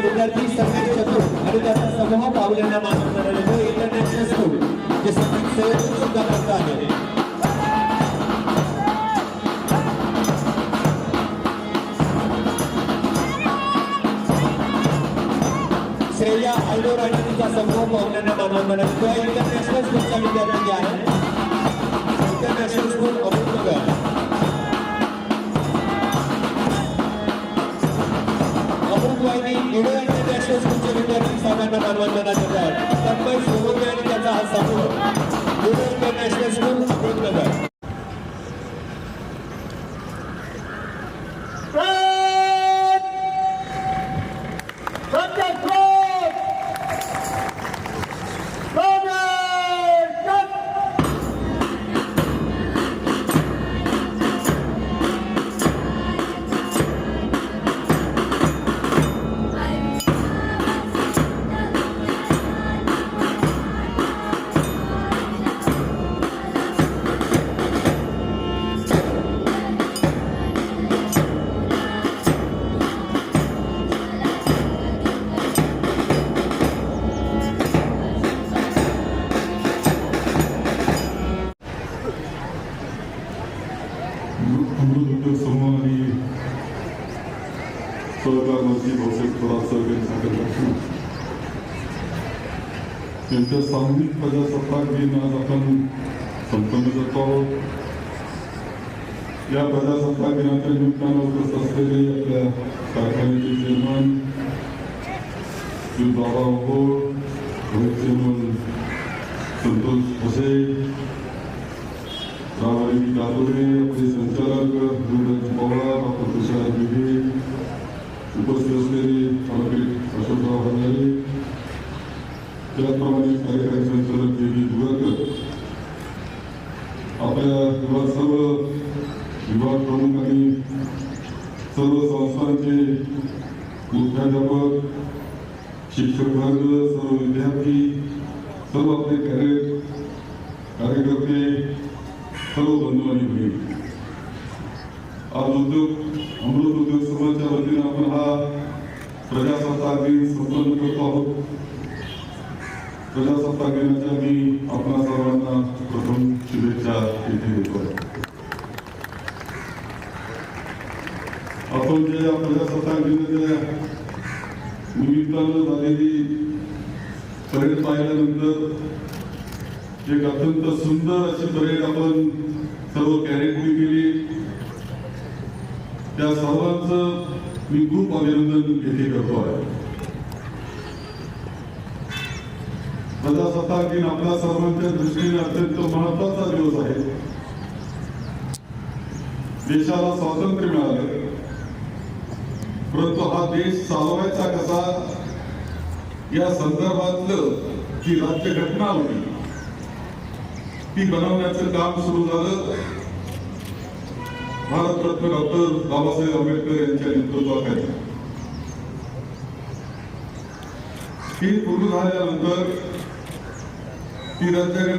International विद्यार्थी संदेश चतुर आणि त्याचा समूह पाहुण्यांना मानवंदना देतो इंटरनॅशनल स्कूल जे संगीत सेवेतून सुद्धा करत आहे श्रेया आयडोर आणि तिचा समूह पाहुण्यांना मानवंदना इंटरनॅशनल स्कूलचा विद्यार्थी आहे. you know. सहकार मंत्री भाऊसाहेब थोरात साहेब त्यांच्या सामूहिक प्रजासत्ताक दिन आज आपण संपन्न करतो आहोत या प्रजासत्ताक दिनाच्या निमित्तानं उपस्थित असलेले आपल्या कारखान्याचे chairman Shri Baba Ohol vice chairman Santosh Bhase Ramayani Dadore आपले संचालक गुरुराज पवार डॉक्टर तुषार बिगे उपस्थित असलेले अडकेट अशोकराव हजारे त्याचप्रमाणे कार्यकारी संचालक जे बी दुगाकर आपल्या विभाग सर्व विभाग प्रमुख आणि सर्व संस्थांचे मुख्याध्यापक शिक्षक वर्ग सर्व विद्यार्थी सर्व आपले कार्य कार्यकर्ते सर्व बंधू आणि भगिनी आज उद्योग अमृत उद्योग वतीनं आपण हा प्रजासत्ताक दिन संपन्न करतो आहोत. प्रजासत्ताक दिनाच्या मी आपणा सर्वांना प्रथम शुभेच्छा येथे देतो आपण जे या प्रजासत्ताक दिनाच्या निमित्तानं झालेली परेड पाहिल्यानंतर एक अत्यंत सुंदर अशी परेड आपण सर्व कॅरेटनी केली. त्या सर्वांचं मी खूप अभिनंदन येथे करतो आहे. प्रजासत्ताक दिन आपल्या सर्वांच्या दृष्टीने अत्यंत महत्त्वाचा दिवस आहे. देशाला स्वातंत्र्य मिळालं. परंतु हा देश चालवायचा कसा? या संदर्भातलं जी राज्यघटना होती ती बनवण्याचं काम सुरू झालं. भारतरत्न डॉक्टर बाबासाहेब आंबेडकर यांच्या नेतृत्वाखाली. ही पूर्ण झाल्यानंतर ती रद्द